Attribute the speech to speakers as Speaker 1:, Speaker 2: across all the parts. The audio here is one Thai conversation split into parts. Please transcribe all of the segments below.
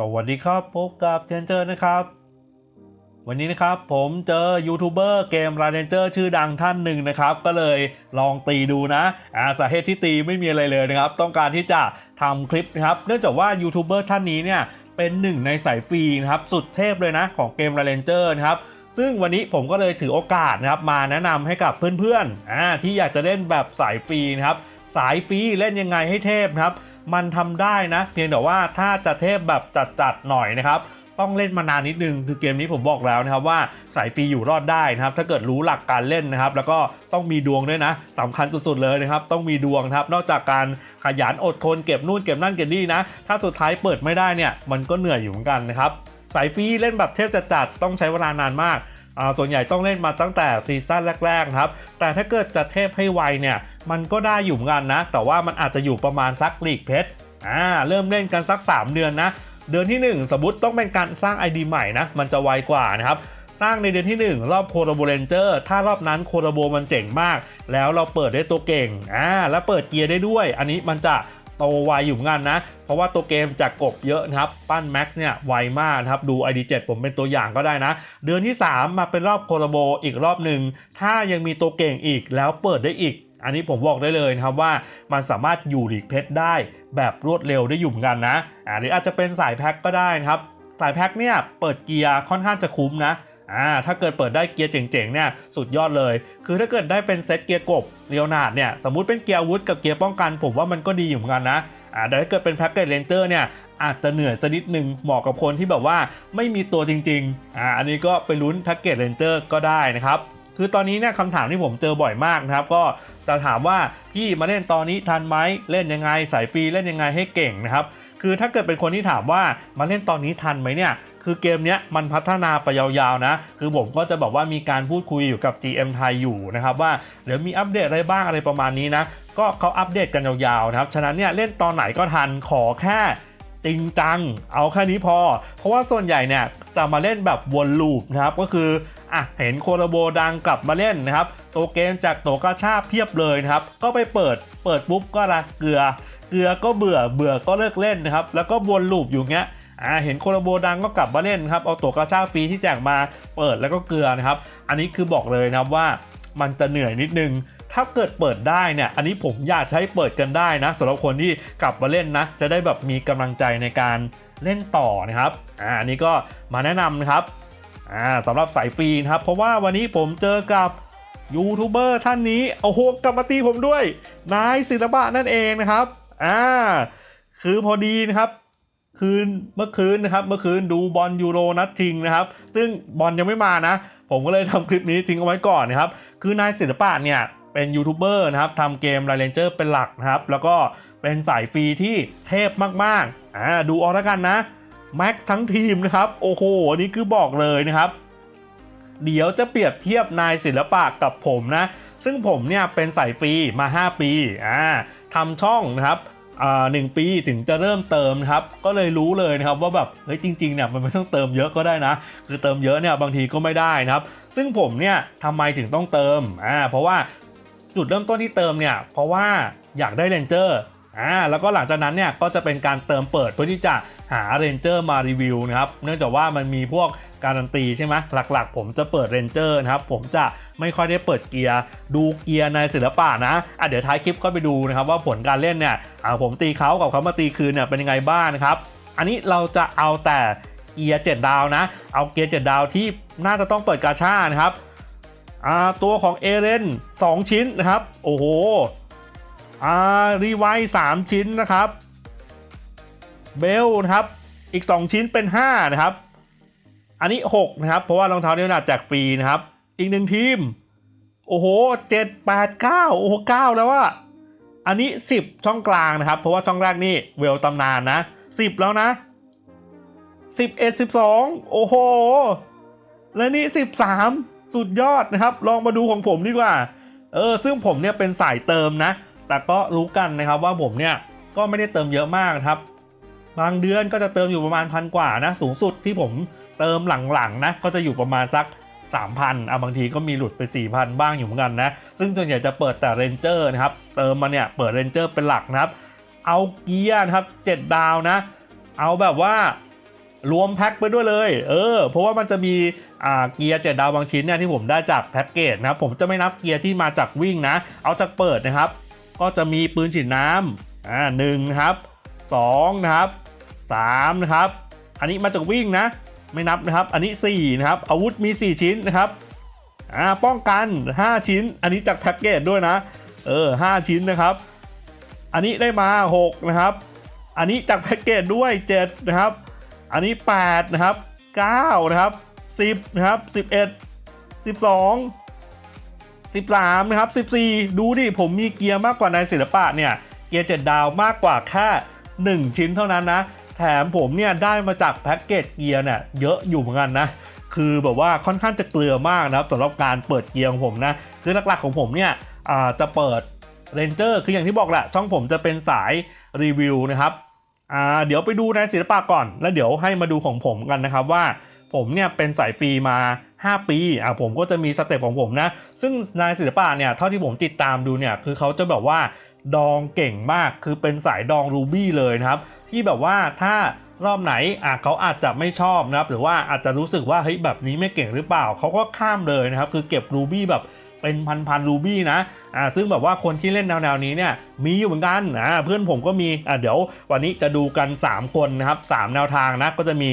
Speaker 1: สวัสดีครับ พบกับเทนเจอร์นะครับ วันนี้นะครับผมเจอยูทูบเบอร์เกมราเนเจอร์ชื่อดังท่านหนึ่งนะครับ ก็เลยลองตีดูนะอ่าสาเหตุที่ตีไม่มีอะไรเลยนะครับ ต้องการที่จะทำคลิปนะครับ เนื่องจากว่ายูทูบเบอร์ท่านนี้เนี่ย เป็นหนึ่งในสายฟรีนะครับ สุดเทพเลยนะของเกมราเนเจอร์นะครับซึ่งวันนี้ผมก็เลยถือโอกาสนะครับมาแนะนำให้กับเพื่อนๆอ่าที่อยากจะเล่นแบบสายฟรีนะครับ สายฟรีเล่นยังไงให้เทพนะครับ มันทำได้นะ เพียงแต่ว่าถ้าจะเทพแบบจัดๆหน่อยนะครับต้องเล่นมานานนิดนึงคือเกมนี้ผมบอกแล้วนะครับว่าสายฟรีอยู่รอดได้นะครับถ้าเกิดรู้หลักการเล่นนะครับ แล้วก็ต้องมีดวงด้วยนะสำคัญสุดๆเลยนะครับต้องมีดวงครับนอกจากการขยันอดทนเก็บนู่นเก็บนั่นเก็บนี่นะ ถ้าสุดท้ายเปิดไม่ได้เนี่ยมันก็เหนื่อยอยู่เหมือนกันนะครับสายฟรีเล่นแบบเทพจัดๆต้องใช้เวลานานมาก ส่วนใหญ่ต้องเล่นมาตั้งแต่ซีซั่นแรกๆครับ แต่ถ้าเกิดจะเทพให้ไวเนี่ยมันก็ได้อยู่เหมือนกันนะ แต่ว่ามันอาจจะอยู่ประมาณสักลีกเพชรอ่าเริ่มเล่นกันสัก 3 เดือนนะ เดือนที่ 1 สมมติต้องเป็นการสร้าง ID ใหม่นะ มันจะไวกว่านะครับสร้างในเดือนที่ 1 รอบโคโรโบเรนเจอร์ถ้ารอบนั้นโคโรโบมันเจ๋งมาก แล้วเราเปิดได้ตัวเก่งอ่าแล้วเปิดเกียร์ได้ด้วย อันนี้มันจะ โตไวอยู่เหมือนกันนะ เพราะว่าตัวเกมจากกบเยอะนะครับ ปั้นแม็กซ์เนี่ยไวมากนะครับ ดู ID7 ผมเป็นตัวอย่างก็ได้นะ เดือนที่ 3 มาเป็นรอบโคโรโบอีกรอบหนึ่ง ถ้ายังมีตัวเก่งอีกแล้วเปิดได้อีก อันนี้ผมบอกได้เลยนะครับว่ามันสามารถอยู่หลีกเพชรได้แบบรวดเร็วได้อยู่เหมือนกันนะอ่าหรืออาจจะเป็นสายแพ็คก็ได้นะครับสายแพ็คเนี่ยเปิดเกียร์ค่อนข้างจะคุ้มนะ อ่าถ้าเกิดเปิดได้เกียร์เจ๋งๆเนี่ยสุดยอดเลย คือถ้าเกิดได้เป็นเซตเกียร์กบเรียวนาดเนี่ยสมมุติเป็นเกียร์อาวุธกับเกียร์ป้องกัน ผมว่ามันก็ดีอยู่เหมือนกันนะอ่าแต่ถ้าเกิดเป็นแพ็คเกจเลนเจอร์เนี่ยอาจจะเหนื่อยสักนิดหนึ่งเหมาะกับคนที่แบบว่าไม่มีตัวจริงๆอ่าอันนี้ก็ไปลุ้นแพ็กเกจเลนเจอร์ก็ได้นะครับคือตอนนี้เนี่ยคำถามที่ผมเจอบ่อยมากนะครับ ก็จะถามว่าพี่มาเล่นตอนนี้ทันไหมเล่นยังไงสายฟรีเล่นยังไงให้เก่งนะครับคือถ้าเกิดเป็นคนที่ถามว่ามาเล่นตอนนี้ทันไหมเนี่ย คือเกมเนี้ยมันพัฒนาไปยาวๆนะ คือผมก็จะบอกว่ามีการพูดคุยอยู่กับ GM ไทยอยู่นะครับว่าเดี๋ยวมีอัปเดตอะไรบ้างอะไรประมาณนี้นะ ก็เขาอัปเดตกันยาวๆนะครับ ฉะนั้นเนี่ยเล่นตอนไหนก็ทันขอแค่จริงจัง เอาแค่นี้พอ เพราะว่าส่วนใหญ่เนี่ยจะมาเล่นแบบวนลูปนะครับ ก็คืออะเห็นโคโรโบดังกลับมาเล่นนะครับ ตัวเกมจากโตกาชาเพียบเลยนะครับ ก็ไปเปิด เปิดปุ๊บก็ละเกลือ เกลือก็เบื่อ เบื่อก็เลิกเล่นนะครับ แล้วก็วนลูปอยู่เงี้ย อ่าเห็นโคโรโบดังก็กลับมาเล่นครับเอาตัวกาชาฟรีที่แจกมาเปิดแล้วก็เกลือนะครับ อันนี้คือบอกเลยนะครับว่ามันจะเหนื่อยนิดนึงถ้าเกิดเปิดได้เนี่ย อันนี้ผมอยากใช้เปิดกันได้นะสำหรับคนที่กลับมาเล่นนะ จะได้แบบมีกำลังใจในการเล่นต่อนะครับ อ่าอันนี้ก็มาแนะนำนะครับ อ่าสำหรับสายฟรีนะครับ เพราะว่าวันนี้ผมเจอกับยูทูบเบอร์ท่านนี้โอ้โหกลับมาตีผมด้วย นายศิลปะนั่นเองนะครับ อ่า คือพอดีนะครับ คืนเมื่อคืนนะครับเมื่อคืนดูบอลยูโรนัดชิงนะครับ ซึ่งบอลยังไม่มานะ ผมก็เลยทำคลิปนี้ทิ้งเอาไว้ก่อนนะครับ คือนายศิลปะเนี่ยเป็นยูทูบเบอร์นะครับทำเกม r ายเลนเจอร์เป็นหลักนะครับ แล้วก็เป็นสายฟรีที่เทพมากๆอ่าดูเอาแล้วกันนะแม็กทั้งทีมนะครับ โอ้โหอันนี้คือบอกเลยนะครับ เดี๋ยวจะเปรียบเทียบนายศิลปะกับผมนะ ซึ่งผมเนี่ยเป็นสายฟรีมา 5 ปีอ่าทำช่องนะครับ หนึ่งปีถึงจะเริ่มเติมนะครับ ก็เลยรู้เลยนะครับว่าแบบเฮ้ยจริงๆเนี่ยมันไม่ต้องเติมเยอะก็ได้นะ คือเติมเยอะเนี่ยบางทีก็ไม่ได้นะครับ ซึ่งผมเนี่ยทำไมถึงต้องเติมอ่าเพราะว่าจุดเริ่มต้นที่เติมเนี่ยเพราะว่าอยากได้เลนเจอร์อ่าแล้วก็หลังจากนั้นเนี่ยก็จะเป็นการเติมเปิดเพื่อที่จะ หาเรนเจอร์มารีวิวนะครับเนื่องจากว่ามันมีพวกการันตีใช่ไหมหลักๆ ผมจะเปิดเรนเจอร์นะครับผมจะไม่ค่อยได้เปิดเกียร์ดูเกียร์ในศิลปะนะอะเดี๋ยวท้ายคลิปก็ไปดูนะครับว่าผลการเล่นเนี่ยอ่าผมตีเขากับเขามาตีคืนเนี่ยเป็นยังไงบ้างนะครับอันนี้เราจะเอาแต่เกียร์7ดาวนะ เอาเกียร์7ดาวที่น่าจะต้องเปิดกาชานะครับอ่าตัวของเอเรน2 ชิ้นนะครับ โอ้โหอ่ารีไวสามชิ้นนะครับ เบลนะครับ อีก 2 ชิ้นเป็น 5 นะครับ อันนี้ 6 นะครับ เพราะว่ารองเท้าเนวนาแจกฟรีนะครับ อีกหนึ่งทีม โอ้โห7 8 9โอ้โห9แล้วว่า อันนี้ 10 ช่องกลางนะครับ เพราะว่าช่องแรกนี่เวลตำนานนะ 10 แล้วนะ11 12 โอ้โห และนี่ 13 สุดยอดนะครับ ลองมาดูของผมดีกว่า เออ ซึ่งผมเนี่ยเป็นสายเติมนะ แต่ก็รู้กันนะครับว่าผมเนี่ยก็ไม่ได้เติมเยอะมากนะครับ บางเดือนก็จะเติมอยู่ประมาณพันกว่านะ สูงสุดที่ผมเติมหลังๆนะ ก็จะอยู่ประมาณสัก 3,000อะบางทีก็มีหลุดไป 4,000 บ้างอยู่เหมือนกันนะ ซึ่งส่วนใหญ่จะเปิดแต่เรนเจอร์นะครับ เติมมาเนี่ยเปิดเรนเจอร์เป็นหลักนะครับ เอาเกียร์นะครับ 7 ดาวนะ เอาแบบว่ารวมแพ็คไปด้วยเลย เออ เพราะว่ามันจะมีเกียร์เจ็ดดาวบางชิ้นเนี่ยที่ผมได้จากแพ็กเกจนะผมจะไม่นับเกียร์ที่มาจากวิ่งนะ เอาจากเปิดนะครับ ก็จะมีปืนฉีดน้ำอ่าหนึ่งนะครับสองนะครับ สามนะครับอันนี้มาจากวิ่งนะไม่นับนะครับ อันนี้สี่นะครับอาวุธมี 4 ชิ้นนะครับอ่าป้องกัน 5 ชิ้น อันนี้จากแพ็กเกจด้วยนะเออ5ชิ้นนะครับ อันนี้ได้มา 6 นะครับ อันนี้จากแพ็กเกจด้วย 7 นะครับ อันนี้ 8 นะครับ 9 นะครับ 10 นะครับ 11 12 13 นะครับ 14 ดูดิ ผมมีเกียร์มากกว่าในศิลปะเนี่ย เกียร์ 7 ดาวมากกว่าแค่ 1 ชิ้นเท่านั้นนะ แถมผมเนี่ยได้มาจากแพ็กเกจเกียร์เนี่ยเยอะอยู่เหมือนกันนะ คือแบบว่าค่อนข้างจะเกลือมากนะครับสำหรับการเปิดเกียร์ของผมนะ คือหลักๆของผมเนี่ยจะเปิดเรนเจอร์คืออย่างที่บอกแหละช่องผมจะเป็นสายรีวิวนะครับเดี๋ยวไปดูในศิลปะก่อน แล้วเดี๋ยวให้มาดูของผมกันนะครับว่าผมเนี่ยเป็นสายฟรีมา 5 ปีอ่าผมก็จะมีสเต็ปของผมนะ ซึ่งนายศิลปะเนี่ยเท่าที่ผมติดตามดูเนี่ยคือเขาจะแบบว่า ดองเก่งมากคือเป็นสายดองรูบี้เลยนะครับ ที่แบบว่าถ้ารอบไหนอะเขาอาจจะไม่ชอบนะครับ หรือว่าอาจจะรู้สึกว่าเฮ้ยแบบนี้ไม่เก่งหรือเปล่าเขาก็ข้ามเลยนะครับ คือเก็บรูบี้แบบเป็นพันๆรูบี้นะ อ่า ซึ่งแบบว่าคนที่เล่นแนวๆนี้เนี่ย มีอยู่เหมือนกัน อ่า เพื่อนผมก็มี อ่าเดี๋ยววันนี้จะดูกัน 3 คนนะครับสามแนวทางนะ ก็จะมี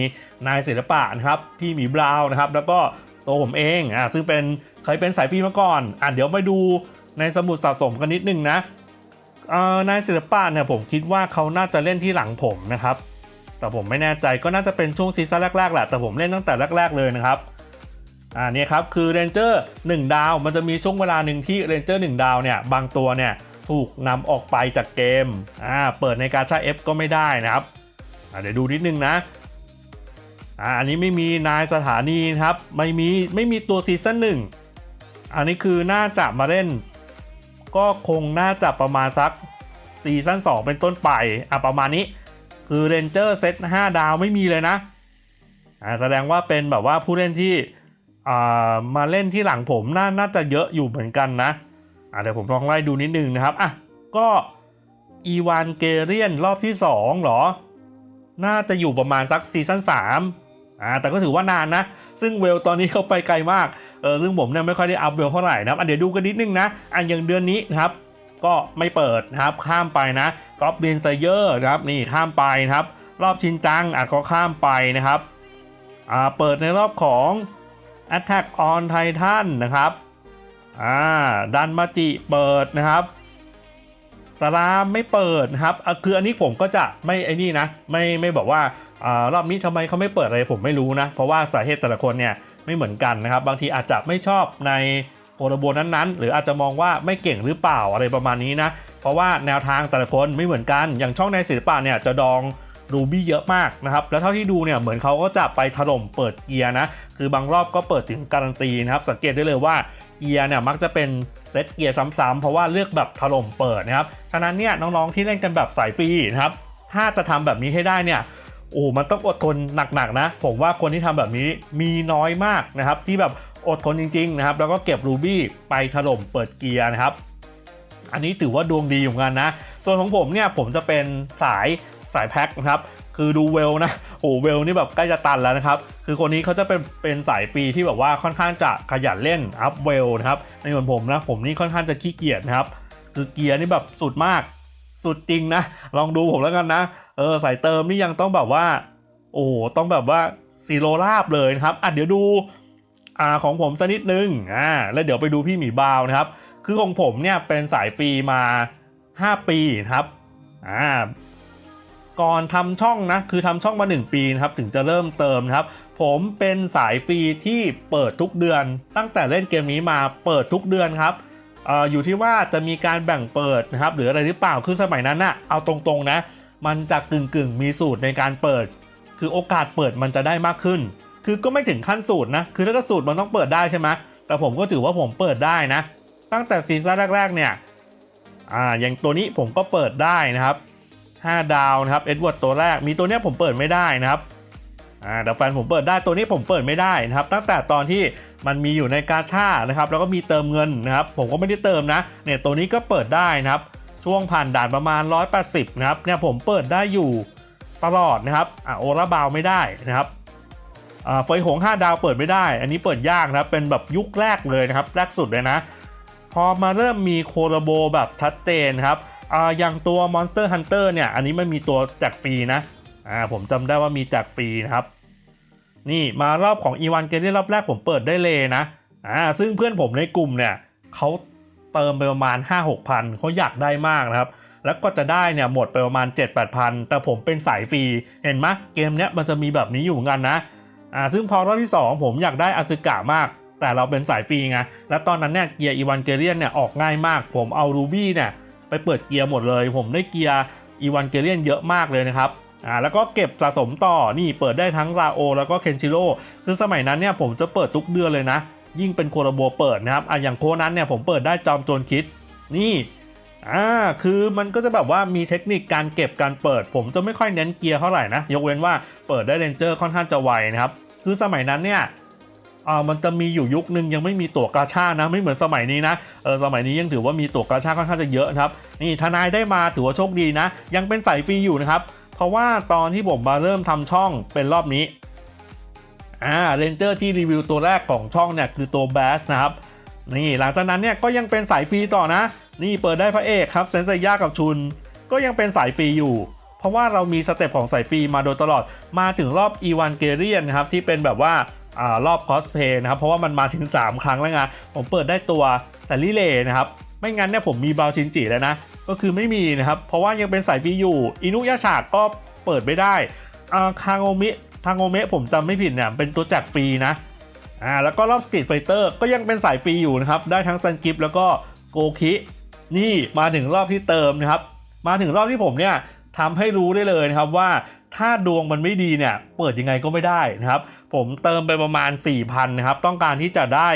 Speaker 1: นายศิลปะนะครับ พี่หมีบราวน์นะครับ แล้วก็ตัวผมเอง อ่า ซึ่งเป็นเคยเป็นสายฟรีมาก่อน อ่าเดี๋ยวไปดูในสมุดสะสมกันนิดนึงนะ นายศิลปะเนี่ยผมคิดว่าเขาน่าจะเล่นที่หลังผมนะครับ แต่ผมไม่แน่ใจก็น่าจะเป็นช่วงซีซั่นแรกๆแหละแต่ผมเล่นตั้งแต่แรก ๆเลยนะครับอ่านี่ครับคือเรนเจอร์1ดาวมันจะมีช่วงเวลาหนึ่งที่เรนเจอร์1ดาวเนี่ยบางตัวเนี่ยถูกนำออกไปจากเกมอ่าเปิดในการใช้ F ก็ไม่ได้นะครับเดี๋ยวดูนิดนึงนะอ่าอันนี้ไม่มีนายสถานีครับไม่มีไม่มีตัวซีซั่นหนึ่งอันนี้คือน่าจะมาเล่น ก็คงน่าจะประมาณสักซีซั่น2เป็นต้นไปอะประมาณนี้ คือเรนเจอร์เซต5ดาวไม่มีเลยนะอ่าแสดงว่าเป็นแบบว่าผู้เล่นที่อ่ามาเล่นที่หลังผมน่าน่าจะเยอะอยู่เหมือนกันนะอ่าเดี๋ยวผมลองไล่ดูนิดนึงนะครับอะก็อีวานเกเรียนรอบที่2เหรอ น่าจะอยู่ประมาณสักซีซั่น3อ่าแต่ก็ถือว่านานนะ ซึ่งเวลตอนนี้เขาไปไกลมาก เออซึ่งผมเนี่ยไม่ค่อยได้อัพเวลเท่าไหร่นะครับเดี๋ยวดูกันนิดนึงนะอันอย่างเดือนนี้นะครับก็ไม่เปิดนะครับข้ามไปนะกอบบินไซเยอร์นะครับนี่ข้ามไปนะครับ รอบชินจังอะก็ข้ามไปนะครับอ่าเปิดในรอบของ Attack on Titan นะครับอ่าดันมาจิเปิดนะครับสลามไม่เปิดนะครับอะคืออันนี้ผมก็จะไม่ไอ้นี่นะ ไม่ไม่บอกว่าอ่ารอบนี้ทำไมเขาไม่เปิดอะไรผมไม่รู้นะ เพราะว่าสาเหตุแต่ละคนเนี่ย ไม่เหมือนกันนะครับ บางทีอาจจะไม่ชอบในโปรโบนั้นๆ หรืออาจจะมองว่าไม่เก่งหรือเปล่าอะไรประมาณนี้นะ เพราะว่าแนวทางแต่ละคนไม่เหมือนกัน อย่างช่องในศิลปะเนี่ยจะดองรูบี้เยอะมากนะครับ แล้วเท่าที่ดูเนี่ยเหมือนเขาก็จะไปถล่มเปิดเกียร์นะ คือบางรอบก็เปิดถึงการันตีนะครับ สังเกตได้เลยว่าเกียร์เนี่ยมักจะเป็นเซตเกียร์ซ้ำๆเพราะว่าเลือกแบบถล่มเปิดนะครับ ฉะนั้นเนี่ยน้องๆที่เล่นกันแบบสายฟรีนะครับ ถ้าจะทำแบบนี้ให้ได้เนี่ย โอ้มันต้องอดทนหนักๆนะ ผมว่าคนที่ทำแบบนี้มีน้อยมากนะครับ ที่แบบอดทนจริงๆนะครับ แล้วก็เก็บรูบี้ไปถล่มเปิดเกียร์นะครับ อันนี้ถือว่าดวงดีเหมือนกันนะ ส่วนของผมเนี่ยผมจะเป็นสายสายแพ็คนะครับ คือดูเวลนะ โอ้เวลนี่แบบใกล้จะตันแล้วนะครับ คือคนนี้เขาจะเป็นเป็นสายฟรีที่แบบว่าค่อนข้างจะขยันเล่นอัพเวลนะครับ ในส่วนผมนะผมนี่ค่อนข้างจะขี้เกียจนะครับ คือเกียร์นี่แบบสุดมาก สุดจริงนะ ลองดูผมแล้วกันนะ เออสายเติมนี่ยังต้องแบบว่า โอ้ต้องแบบว่าซีโรลาบเลยนะครับอะเดี๋ยวดูอ่าของผมสักนิดนึงอ่าแล้วเดี๋ยวไปดูพี่หมีบาวนะครับ คือของผมเนี่ยเป็นสายฟรีมา 5 ปีนะครับอ่าก่อนทำช่องนะคือทำช่องมา 1 ปีนะครับถึงจะเริ่มเติมนะครับ ผมเป็นสายฟรีที่เปิดทุกเดือน ตั้งแต่เล่นเกมนี้มาเปิดทุกเดือนครับ อยู่ที่ว่าจะมีการแบ่งเปิดนะครับหรืออะไรหรือเปล่าคือสมัยนั้นนะเอาตรงๆนะ มันจะกึ่งกึ่งๆ มีสูตรในการเปิด คือโอกาสเปิดมันจะได้มากขึ้น คือก็ไม่ถึงขั้นสูตรนะคือถ้าก็สูตรมันต้องเปิดได้ใช่ไหมแต่ผมก็ถือว่าผมเปิดได้นะ ตั้งแต่ซีซั่นแรกๆเนี่ยอ่าอย่างตัวนี้ผมก็เปิดได้นะครับ 5 ดาวนะครับเอ็ดเวิร์ดตัวแรกมีตัวเนี้ยผมเปิดไม่ได้นะครับอ่าแต่แฟนผมเปิดได้ตัวนี้ผมเปิดไม่ได้นะครับ ตั้งแต่ตอนที่ มันมีอยู่ในกาชานะครับแล้วก็มีเติมเงินนะครับ ผมก็ไม่ได้เติมนะเนี่ยตัวนี้ก็เปิดได้นะครับ ช่วงผ่านด่านประมาณ 180 นะครับเนี่ยผมเปิดได้อยู่ตลอดนะครับอ่าโอราบาวไม่ได้นะครับอ่าเฟยหง5ดาวเปิดไม่ได้ อันนี้เปิดยากนะครับ เป็นแบบยุคแรกเลยนะครับ แรกสุดเลยนะ พอมาเริ่มมีโคโลโบแบบชัดเจนครับอ่าอย่างตัว Monster Hunter เนี่ย อันนี้มันมีตัวแจกฟรีนะ อ่า ผมจำได้ว่ามีแจกฟรีนะครับ นี่มารอบของอีวานเกเรียรอบแรกผมเปิดได้เลยนะอ่าซึ่งเพื่อนผมในกลุ่มเนี่ยเขาเติมไปประมาณ 5-6พันเขาอยากได้มากนะครับ แล้วก็จะได้เนี่ยหมดไปประมาณ 7-8พันแต่ผมเป็นสายฟรีเห็นไหมเกมเนี้ยมันจะมีแบบนี้อยู่กันนะอ่าซึ่งพอรอบที่ 2 ผมอยากได้อาซึกะมาก แต่เราเป็นสายฟรีไงแล้วตอนนั้นเนี่ยเกียร์อีวานเกเรียนเนี่ยออกง่ายมาก ผมเอารูบี้เนี่ยไปเปิดเกียร์หมดเลย ผมได้เกียร์อีวานเกเรียนเยอะมากเลยนะครับ อ่าแล้วก็เก็บสะสมต่อนี่เปิดได้ทั้งราโอแล้วก็เคนชิโร่คือสมัยนั้นเนี่ยผมจะเปิดทุกเดือนเลยนะ ยิ่งเป็นโคโรโบเปิดนะครับอะอย่างโคนั้นเนี่ยผมเปิดได้จอมโจรคิดนี่อ่าคือมันก็จะแบบว่ามีเทคนิคการเก็บการเปิด ผมจะไม่ค่อยเน้นเกียร์เท่าไหร่นะ ยกเว้นว่าเปิดได้เรนเจอร์ค่อนข้างจะไวนะครับ คือสมัยนั้นเนี่ยอ่ามันจะมีอยู่ยุคนึงยังไม่มีตั๋วกาชานะ ไม่เหมือนสมัยนี้นะเออสมัยนี้ยังถือว่ามีตั๋วกาชาค่อนข้างจะเยอะนะครับนี่ทนายได้มาถือว่าโชคดีนะ ยังเป็นสายฟรีอยู่นะครับ เพราะว่าตอนที่ผมมาเริ่มทำช่องเป็นรอบนี้อ่าเรนเจอร์ที่รีวิวตัวแรกของช่องเนี่ยคือตัวแบสนะครับนี่หลังจากนั้นเนี่ยก็ยังเป็นสายฟรีต่อนะ นี่เปิดได้พระเอกครับเซนเซย่ากับชุน ก็ยังเป็นสายฟรีอยู่ เพราะว่าเรามีสเต็ปของสายฟรีมาโดยตลอดมาถึงรอบอีวานเกเรียนนะครับที่เป็นแบบว่าอ่ารอบคอสเพย์นะครับเพราะว่ามันมาถึง 3 ครั้งแล้วไงผมเปิดได้ตัวซาริเลนะครับไม่งั้นเนี่ยผมมีบาวชินจิแล้วนะ ก็คือไม่มีนะครับ เพราะว่ายังเป็นสายฟรีอยู่อินุยาชาก็เปิดไม่ได้อ่าคางโอมิทางโอเมะผมจำไม่ผิดเนี่ยเป็นตัวแจกฟรีนะอ่าแล้วก็รอบสตรีทไฟเตอร์ก็ยังเป็นสายฟรีอยู่นะครับ ได้ทั้งซันกิฟแล้วก็โกคินี่มาถึงรอบที่เติมนะครับ มาถึงรอบที่ผมเนี่ยทำให้รู้ได้เลยนะครับว่าถ้าดวงมันไม่ดีเนี่ยเปิดยังไงก็ไม่ได้นะครับ ผมเติมไปประมาณ 4,000 นะครับ ต้องการที่จะได้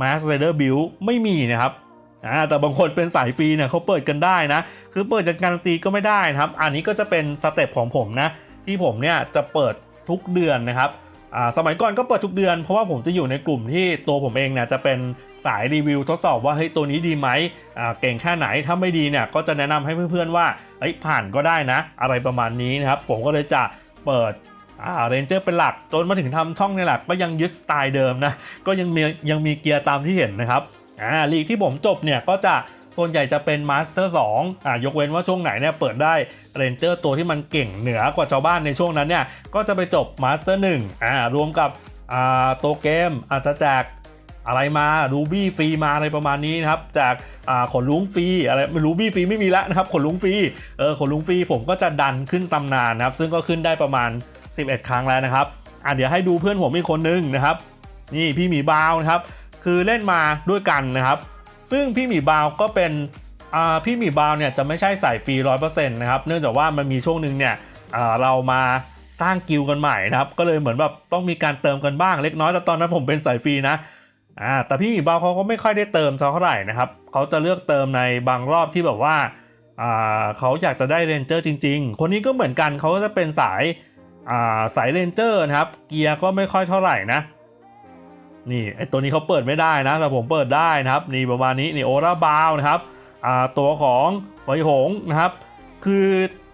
Speaker 1: Mass Rider Build ไม่มีนะครับ อ่าแต่บางคนเป็นสายฟรีเนี่ยเขาเปิดกันได้นะ คือเปิดจากการันตีก็ไม่ได้นะครับ อันนี้ก็จะเป็นสเต็ปของผมนะ ที่ผมเนี่ยจะเปิดทุกเดือนนะครับอ่าสมัยก่อนก็เปิดทุกเดือน เพราะว่าผมจะอยู่ในกลุ่มที่ตัวผมเองเนี่ยจะเป็นสายรีวิวทดสอบว่าเฮ้ยตัวนี้ดีไหมอ่าเก่งแค่ไหนถ้าไม่ดีเนี่ยก็จะแนะนำให้เพื่อนๆว่าเฮ้ยผ่านก็ได้นะ อะไรประมาณนี้นะครับผมก็เลยจะเปิดอ่าเรนเจอร์เป็นหลักจนมาถึงทำช่องในหลักก็ยังยึดสไตล์เดิมนะก็ยังมียังมีเกียร์ตามที่เห็นนะครับ อ่าลีกที่ผมจบเนี่ยก็จะส่วนใหญ่จะเป็นมาสเตอร์2อ่ายกเว้นว่าช่วงไหนเนี่ยเปิดได้เรนเจอร์ตัวที่มันเก่งเหนือกว่าชาวบ้านในช่วงนั้นเนี่ยก็จะไปจบมาสเตอร์หนึ่งอ่ารวมกับอ่าตัวเกมอาจจะแจกอะไรมารูบี้ฟรีมาอะไรประมาณนี้นะครับจากอ่าขนลุงฟรีอะไรรูบี้ฟรีไม่มีแล้วนะครับขนลุงฟรีเออขนลุงฟรีผมก็จะดันขึ้นตำนานนะครับ ซึ่งก็ขึ้นได้ประมาณ 11 ครั้งแล้วนะครับอ่าเดี๋ยวให้ดูเพื่อนผมอีกคนนึงนะครับ นี่พี่หมีบาวนะครับ คือเล่นมาด้วยกันนะครับ ซึ่งพี่หมีบาวก็เป็นพี่หมีบาวเนี่ยจะไม่ใช่สายฟรีร้อยเปอร์เซ็นต์นะครับเนื่องจากว่ามันมีช่วงหนึ่งเนี่ยเรามาสร้างกิลกันใหม่นะครับ ก็เลยเหมือนแบบต้องมีการเติมกันบ้างเล็กน้อยแต่ตอนนั้นผมเป็นสายฟรีนะอ่าแต่พี่หมีบาวเขาก็ไม่ค่อยได้เติมเท่าไหร่นะครับเขาจะเลือกเติมในบางรอบที่แบบว่าอ่าเขาอยากจะได้เรนเจอร์จริง ๆ คนนี้ก็เหมือนกันเขาก็จะเป็นสายอ่าสายเรนเจอร์นะครับ เกียร์ก็ไม่ค่อยเท่าไหร่นะ นี่ไอตัวนี้เขาเปิดไม่ได้นะแต่ผมเปิดได้นะครับ นี่ประมาณนี้นี่โอราบาวนะครับอ่าตัวของไฟหงนะครับ คือ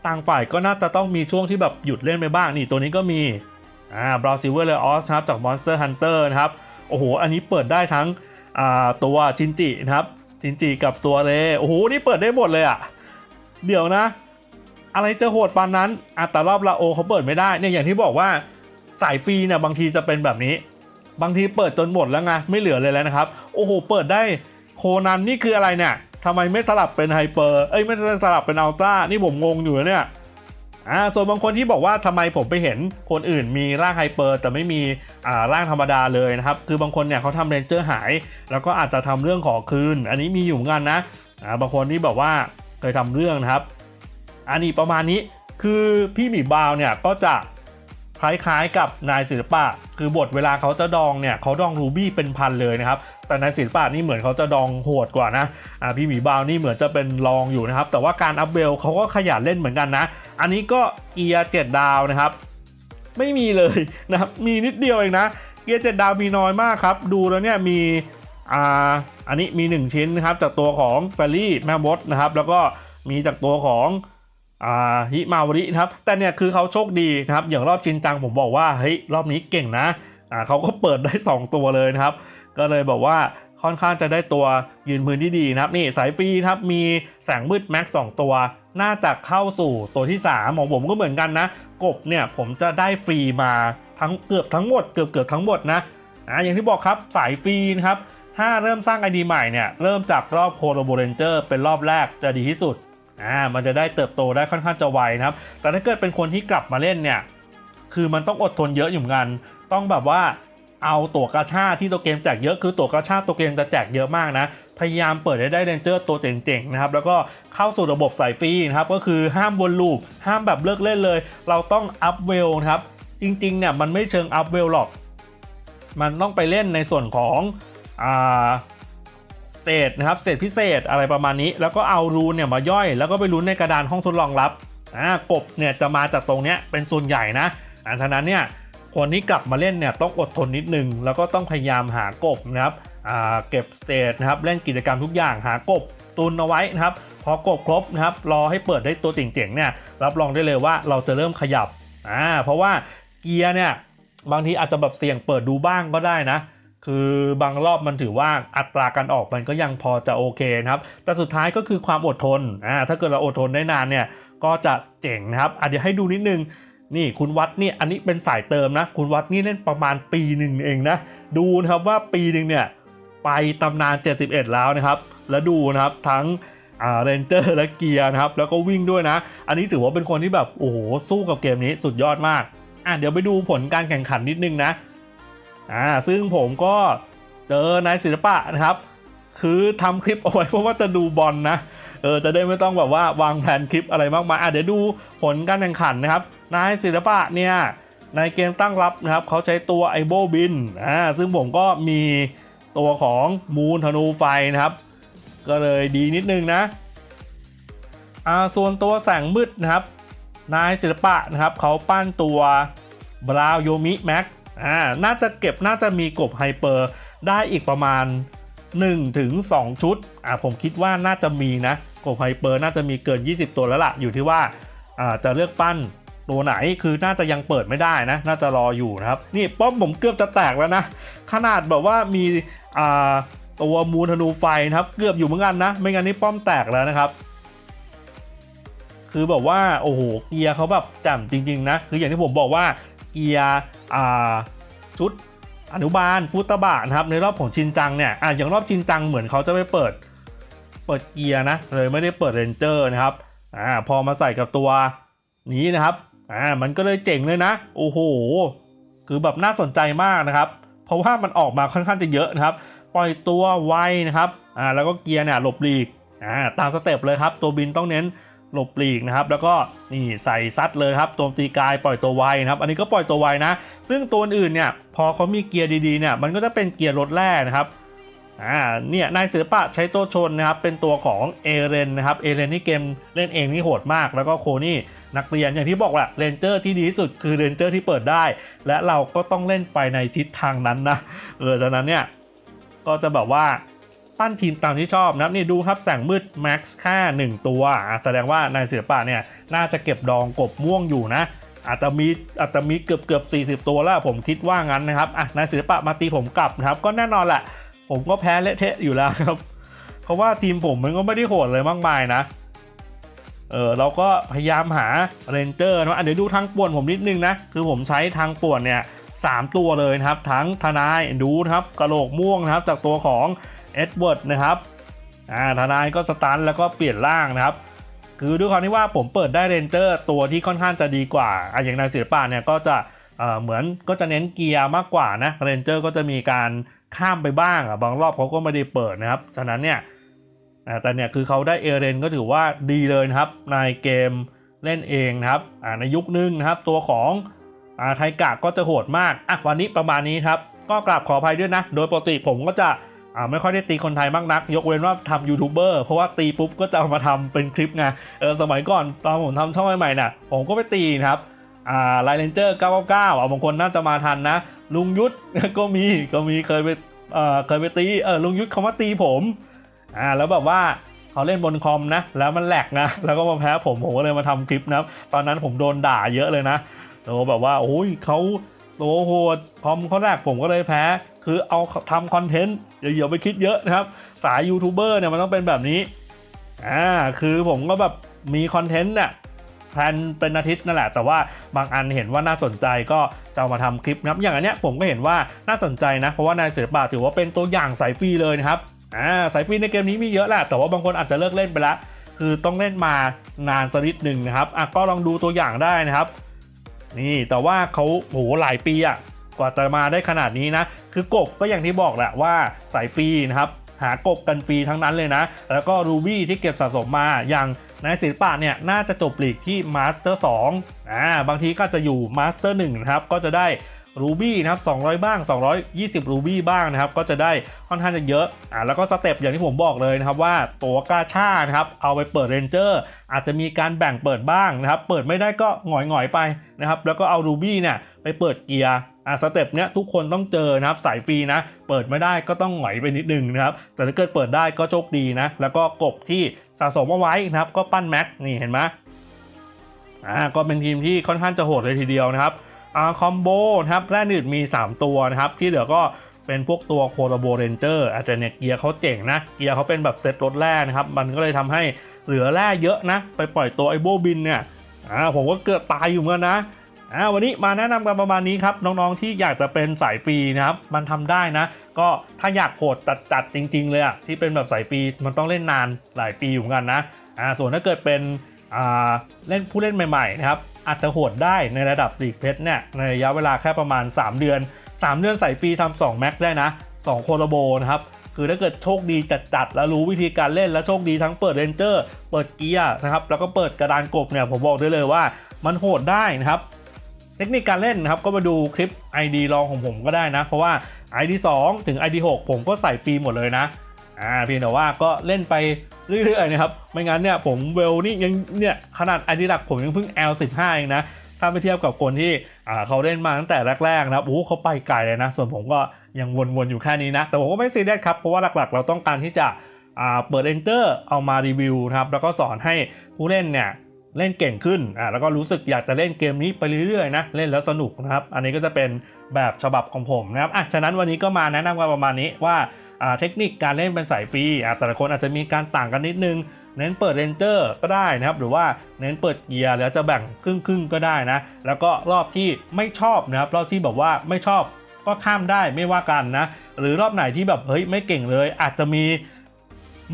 Speaker 1: ต่างฝ่ายก็น่าจะต้องมีช่วงที่แบบหยุดเล่นไปบ้างนี่ตัวนี้ก็มีอ่าบราวซิเวอร์เลออสครับจาก Monster Hunter นะครับโอ้โหอันนี้เปิดได้ทั้งอ่าตัวจินจินะครับจินจิกับตัวเลโอ้โหนี่เปิดได้หมดเลยอะเดี๋ยวนะ อะไรจะโหดปานนั้นอะแต่รอบลาโอเขาเปิดไม่ได้เนี่ยอย่างที่บอกว่าสายฟรีเนี่ยบางทีจะเป็นแบบนี้ บางทีเปิดจนหมดแล้วไงไม่เหลือเลยแล้วนะครับโอ้โหเปิดได้โคนันนี่คืออะไรเนี่ยทำไมไม่สลับเป็นไฮเปอร์เอ้ยไม่สลับเป็นอัลตร้านี่ผมงงอยู่เนี่ยอ่าส่วนบางคนที่บอกว่าทำไมผมไปเห็นคนอื่นมีร่างไฮเปอร์แต่ไม่มีอ่าร่างธรรมดาเลยนะครับคือบางคนเนี่ยเขาทำเรนเจอร์หาย แล้วก็อาจจะทำเรื่องขอคืน อันนี้มีอยู่เหมือนนะอ่าบางคนที่บอกว่าเคยทำเรื่องนะครับ อันนี้ประมาณนี้คือพี่หมีบาวเนี่ยก็จะ คล้ายๆกับนายศิลปะ คือบทเวลาเขาจะดองเนี่ยเขาดองรูบี้เป็นพันเลยนะครับ แต่นายศิลปะนี่เหมือนเขาจะดองโหดกว่านะอ่าพี่หมีบาวนี่เหมือนจะเป็นรองอยู่นะครับ แต่ว่าการอัพเบลเขาก็ขยันเล่นเหมือนกันนะ อันนี้ก็เกียร์เจ็ดดาวนะครับ ไม่มีเลยนะครับ มีนิดเดียวเองนะ เกียร์เจ็ดดาวมีน้อยมากครับ ดูแล้วเนี่ยมีอ่าอันนี้มี 1 ชิ้นนะครับจากตัวของแฟรี่แม่มดนะครับ แล้วก็มีจากตัวของ อ่าฮิมาวรินะครับ แต่เนี่ยคือเขาโชคดีนะครับ อย่างรอบชินจังผมบอกว่าเฮ้ยรอบนี้เก่งนะอ่าเขาก็เปิดได้ 2 ตัวเลยนะครับ ก็เลยบอกว่าค่อนข้างจะได้ตัวยืนพื้นที่ดีนะครับ นี่สายฟรีครับมีแสงมืดแม็กสองตัว น่าจะเข้าสู่ตัวที่3ของผมก็เหมือนกันนะ กบเนี่ยผมจะได้ฟรีมาทั้งเกือบทั้งหมดเกือบเกือบทั้งหมดนะอ่าอย่างที่บอกครับสายฟรีนะครับถ้าเริ่มสร้าง ID ใหม่เนี่ยเริ่มจากรอบโคโลโบเรนเจอร์เป็นรอบแรกจะดีที่สุด อ่ามันจะได้เติบโตได้ค่อนข้างจะไวนะครับ แต่ถ้าเกิดเป็นคนที่กลับมาเล่นเนี่ยคือมันต้องอดทนเยอะอยู่เหมือนกัน ต้องแบบว่าเอาตัวกาชาที่ตัวเกมแจกเยอะคือตัวกาชาตัวเกมจะแจกเยอะมากนะ พยายามเปิดให้ได้เรนเจอร์ตัวเจ๋งๆนะครับ แล้วก็เข้าสู่ระบบสายฟรีนะครับ ก็คือห้ามวนลูปห้ามแบบเลิกเล่นเลย เราต้องอัพเวลครับ จริงๆเนี่ยมันไม่เชิงอัพเวลหรอก มันต้องไปเล่นในส่วนของอ่า เตทนะครับเตทพิเศษอะไรประมาณนี้ แล้วก็เอารูนเนี่ยมาย่อย แล้วก็ไปลุ้นในกระดานห้องทดลองลับอ่ากบเนี่ยจะมาจากตรงเนี้ยเป็นส่วนใหญ่นะอ่าฉะนั้นเนี่ยคนที่กลับมาเล่นเนี่ยต้องอดทนนิดนึง แล้วก็ต้องพยายามหากบนะครับเก็บสเตทนะครับเล่นกิจกรรมทุกอย่างหากบตุนเอาไว้นะครับพอกบครบนะครับรอให้เปิดได้ตัวเจ๋งๆเนี่ยรับรองได้เลยว่าเราจะเริ่มขยับอ่าเพราะว่าเกียร์เนี่ยบางทีอาจจะแบบเสี่ยงเปิดดูบ้างก็ได้นะ คือบางรอบมันถือว่าอัตราการออกมันก็ยังพอจะโอเคนะครับ แต่สุดท้ายก็คือความอดทนอ่าถ้าเกิดเราอดทนได้นานเนี่ยก็จะเจ๋งนะครับอะเดี๋ยวให้ดูนิดนึงนี่คุณวัดนี่อันนี้เป็นสายเติมนะ คุณวัดนี่เล่นประมาณปีหนึ่งเองนะ ดูนะครับว่าปีหนึ่งเนี่ยไปตำนาน 71 แล้วนะครับ แล้วดูนะครับทั้งเรนเจอร์และเกียร์นะครับ แล้วก็วิ่งด้วยนะ อันนี้ถือว่าเป็นคนที่แบบ โอ้โห สู้กับเกมนี้สุดยอดมาก อะเดี๋ยวไปดูผลการแข่งขันนิดนึงนะ อ่าซึ่งผมก็เจอนายศิลปะนะครับ คือทำคลิปเอาไว้เพราะว่าจะดูบอลนะเออจะได้ไม่ต้องแบบว่าวางแผนคลิปอะไรมากมายอะเดี๋ยวดูผลการแข่งขันนะครับ นายศิลปะเนี่ยในเกมตั้งรับนะครับเขาใช้ตัวไอโบบินอ่าซึ่งผมก็มีตัวของมูนธนูไฟนะครับ ก็เลยดีนิดนึงนะอ่าส่วนตัวแสงมืดนะครับ นายศิลปะนะครับเขาปั้นตัวบราวโยมิแม็ก อ่าน่าจะเก็บน่าจะมีกบไฮเปอร์ได้อีกประมาณ1-2ถึง2ชุดอ่าผมคิดว่าน่าจะมีนะกบไฮเปอร์น่าจะมีเกิน 20 ตัวแล้วล่ะ อยู่ที่ว่าอ่าจะเลือกปั้นตัวไหนคือน่าจะยังเปิดไม่ได้นะ น่าจะรออยู่นะครับ นี่ป้อมผมเกือบจะแตกแล้วนะ ขนาดแบบว่ามีอ่าตัวมูนธนูไฟนะครับ เกือบอยู่เหมือนกันนะ ไม่งั้นนี่ป้อมแตกแล้วนะครับ คือแบบว่าโอ้โหเกียร์เขาแบบจ่มจริง ๆ นะ คืออย่างที่ผมบอกว่า เกียร์ชุดอนุบาลฟุตบะนะครับในรอบของชินจังเนี่ยอะอย่างรอบชินจังเหมือนเขาจะไม่เปิดเปิดเกียร์นะเลยไม่ได้เปิดเรนเจอร์นะครับอ่าพอมาใส่กับตัวนี้นะครับอ่ามันก็เลยเจ๋งเลยนะ โอ้โห คือแบบน่าสนใจมากนะครับ เพราะว่ามันออกมาค่อนข้างจะเยอะนะครับ ปล่อยตัวไวนะครับอ่าแล้วก็เกียร์เนี่ยหลบหลีกอ่าตามสเต็ปเลยครับ ตัวบินต้องเน้น หลบปลีกนะครับแล้วก็นี่ใส่ซัดเลยครับตัวตีกายปล่อยตัวไวนะครับ อันนี้ก็ปล่อยตัวไวนะ ซึ่งตัวอื่นเนี่ยพอเขามีเกียร์ดีๆเนี่ยมันก็จะเป็นเกียร์รถแร่นะครับอ่าเนี่ยนายศิลปะใช้ตัวชนนะครับเป็นตัวของเอเรนนะครับเอเรนที่เกมเล่นเองนี่โหดมาก แล้วก็โคนี่นักเรียนอย่างที่บอกแหละเรนเจอร์ที่ดีที่สุดคือเรนเจอร์ที่เปิดได้ และเราก็ต้องเล่นไปในทิศทางนั้นนะเออดังนั้นเนี่ยก็จะแบบว่า ปั้นทีมตามที่ชอบนะครับนี่ดูครับแสงมืดแม็กซ์ค่หนึ่งตัวอะแสดงว่านายศิลปะเนี่ยน่าจะเก็บดองกบม่วงอยู่นะอาจจะมีอาจจะมีเกือบเกือบ40 ตัวแล้วผมคิดว่างั้นนะครับอะนายศิลปะมาตีผมกลับนะครับ ก็แน่นอนแหละ ผมก็แพ้เละเทะอยู่แล้วครับ เพราะว่าทีมผมมันก็ไม่ได้โหดเลยมากมายนะเออเราก็พยายามหาเรนเจอร์นะอะเดี๋ยวดูทางป่วนผมนิดนึงนะ คือผมใช้ทางป่วนเนี่ยสามตัวเลยนะครับ ทั้งทนายดูนะครับกระโหลกม่วงนะครับ จากตัวของ เอ็ดเวิร์ดนะครับอ่าทนายก็สตันแล้วก็เปลี่ยนร่างนะครับ คือด้วยความที่ว่าผมเปิดได้เรนเจอร์ตัวที่ค่อนข้างจะดีกว่าอะอย่างนายศิลปะเนี่ยก็จะเอ่อเหมือนก็จะเน้นเกียร์มากกว่านะเรนเจอร์ก็จะมีการข้ามไปบ้างอะบางรอบเขาก็ไม่ได้เปิดนะครับ ฉะนั้นเนี่ยแต่เนี่ยคือเขาได้เอเรนก็ถือว่าดีเลยครับในเกมเล่นเองนะครับในยุคนึงนะครับ ตัวของอไทกะก็จะโหดมากอะวันนี้ประมาณนี้ครับ ก็กราบขออภัยด้วยนะ โดยปกติผมก็จะ อ่าไม่ค่อยได้ตีคนไทยมากนัก ยกเว้นว่าทำยูทูบเบอร์เพราะว่าตีปุ๊บก็จะามาทำเป็นคลิปไงเออสมัยก่อนตอนผมทำช่องใหม่ๆน่ะผมก็ไปตีนะครับอ่าไลเลนเจอร์999เอาบางคนน่าจะมาทันนะ ลุงยุทธก็มีก็มีเคยไปเอ่อเคยไปตีเออลุงยุทธเขามาตีผมอ่าแล้วแบบว่าเขาเล่นบนคอมนะ แล้วมันแหลกนะ แล้วก็มาแพ้ผมผมก็เลยมาทำคลิปนะครับตอนนั้นผมโดนด่าเยอะเลยนะโตแบบว่าโอ้ยเขาโตโหดคอมเขาแรกผมก็เลยแพ้ คือเอาทำคอนเทนต์ อย่าอย่าไปคิดเยอะนะครับ สายยูทูบเบอร์เนี่ยมันต้องเป็นแบบนี้อ่าคือผมก็แบบมีคอนเทนต์เนี่ยแพลนเป็นอาทิตย์นั่นแหละ แต่ว่าบางอันเห็นว่าน่าสนใจก็จะามาทำคลิปนะครับ อย่างอันเนี้ยผมก็เห็นว่าน่าสนใจนะ เพราะว่านายศิลปะถือว่าเป็นตัวอย่างสายฟรีเลยนะครับอ่าสายฟรีในเกมนี้มีเยอะแหละ แต่ว่าบางคนอาจจะเลิกเล่นไปละ คือต้องเล่นมานานสักนิดหนึ่งนะครับอะก็ลองดูตัวอย่างได้นะครับ นี่แต่ว่าเขาโหหลายปีอะ กว่าจะมาได้ขนาดนี้นะ คือกบก็อย่างที่บอกแหละว่าสายฟรีนะครับ หากบกันฟรีทั้งนั้นเลยนะ แล้วก็รูบี้ที่เก็บสะสมมาอย่างนายศิลปะเนี่ยน่าจะจบลีกที่มาสเตอร์2อ่าบางทีก็จะอยู่มาสเตอร์1นะครับก็จะได้ รูบี้นะครับ200 บ้าง 220 รูบี้บ้างนะครับ ก็จะได้ค่อนข้างจะเยอะอ่าแล้วก็สเต็ปอย่างที่ผมบอกเลยนะครับว่าตัวกาชานะครับเอาไปเปิดเรนเจอร์อาจจะมีการแบ่งเปิดบ้างนะครับ เปิดไม่ได้ก็หงอยๆไปนะครับ แล้วก็เอารูบี้เนี่ยไปเปิดเกียร์อ่าสเต็ปเนี้ยทุกคนต้องเจอนะครับสายฟรีนะ เปิดไม่ได้ก็ต้องหงอยไปนิดนึงนะครับ แต่ถ้าเกิดเปิดได้ก็โชคดีนะ แล้วก็กบที่สะสมเอาไว้นะครับ ก็ปั้นแม็กนี่เห็นไหมอ่าก็เป็นทีมที่ค่อนข้างจะโหดเลยทีเดียวนะครับ อ่าคอมโบนะครับแร่หนืดมี 3 ตัวนะครับ ที่เหลือก็เป็นพวกตัวโคโรโบเรนเจอร์อาจจะเนี่ยเกียร์เขาเจ๋งนะ เกียร์เขาเป็นแบบเซตรถแร่นะครับ มันก็เลยทำให้เหลือแร่เยอะนะ ไปปล่อยตัวไอโบบินเนี่ยอ่าผมก็เกือบตายอยู่เหมือนนะอ่าวันนี้มาแนะนำกันประมาณนี้ครับ น้องๆที่อยากจะเป็นสายฟรีนะครับ มันทำได้นะ ก็ถ้าอยากโหดจัดๆจริง ๆ เลยอะที่เป็นแบบสายฟรีมันต้องเล่นนานหลายปีอยู่เหมือนกันนะอ่าส่วนถ้าเกิดเป็นอ่าเล่นผู้เล่นใหม่ๆนะครับ อาจจะโหดได้ในระดับลีกเพชรเนี่ยในระยะเวลาแค่ประมาณ 3 เดือน 3 เดือนใส่ฟรีทำ2แม็กได้นะ 2 โคโลโบนะครับคือถ้าเกิดโชคดีจัดๆแล้วรู้วิธีการเล่นแล้วโชคดีทั้งเปิดเรนเจอร์ เปิดเกียร์นะครับแล้วก็เปิดกระดานกบเนี่ยผมบอกได้เลยว่ามันโหดได้นะครับเทคนิคการเล่นนะครับก็มาดูคลิป ID ลองของผมก็ได้นะ เพราะว่า ID 2 ถึง ID 6 ผมก็ใส่ฟรีหมดเลยนะ อ่าเพียงแต่ว่าก็เล่นไปเรื่อยๆนะครับ ไม่งั้นเนี่ยผมเวลนี่ยังเนี่ยขนาด ID หลักผมยังเพิ่ง L15 เองนะ ถ้าไปเทียบกับคนที่อ่าเขาเล่นมาตั้งแต่แรกๆนะครับโอ้เขาไปไกลเลยนะ ส่วนผมก็ยังวนๆอยู่แค่นี้นะ แต่ผมก็ไม่ซีเรียสครับ เพราะว่าหลักๆ เราต้องการที่จะอ่าเปิด Enter เอามารีวิวนะครับ แล้วก็สอนให้ผู้เล่นเนี่ยเล่นเก่งขึ้นอ่าแล้วก็รู้สึกอยากจะเล่นเกมนี้ไปเรื่อยๆนะ เล่นแล้วสนุกนะครับ อันนี้ก็จะเป็นแบบฉบับของผมนะครับอะฉะนั้นวันนี้ก็มาแนะนำกันประมาณนี้ว่า เทคนิคการเล่นเป็นสายฟรีแต่ละคนอาจจะมีการต่างกันนิดนึง เน้นเปิดเรนเจอร์ก็ได้นะครับ หรือว่าเน้นเปิดเกียร์แล้วจะแบ่งครึ่งๆก็ได้นะ แล้วก็รอบที่ไม่ชอบนะครับ รอบที่แบบว่าไม่ชอบก็ข้ามได้ไม่ว่ากันนะ หรือรอบไหนที่แบบเฮ้ยไม่เก่งเลย อาจจะมี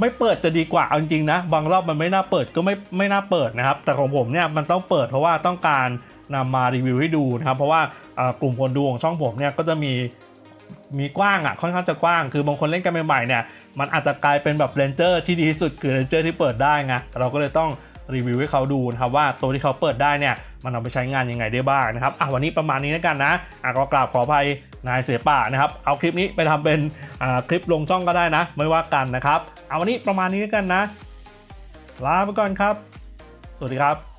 Speaker 1: ไม่เปิดจะดีกว่าเอาจริงๆนะ บางรอบมันไม่น่าเปิดก็ไม่ไม่น่าเปิดนะครับ แต่ของผมเนี่ยมันต้องเปิดเพราะว่าต้องการนำมารีวิวให้ดูนะครับ เพราะว่ากลุ่มคนดูของช่องผมเนี่ยก็จะมี มีกว้างอะค่อนข้างจะกว้าง คือบางคนเล่นกันใหม่ๆเนี่ยมันอาจจะกลายเป็นแบบเรนเจอร์ที่ดีที่สุดคือเรนเจอร์ที่เปิดได้ไงเราก็เลยต้องรีวิวให้เขาดูนะครับว่าตัวที่เขาเปิดได้เนี่ยมันเอาไปใช้งานยังไงได้บ้างนะครับอะวันนี้ประมาณนี้แล้วกันนะอะก็กราบขออภัยนายเสียป่านะครับ เอาคลิปนี้ไปทำเป็นอ่าคลิปลงช่องก็ได้นะ ไม่ว่ากันนะครับเอาวันนี้ประมาณนี้แล้วกันนะ ลาไปก่อนครับ สวัสดีครับ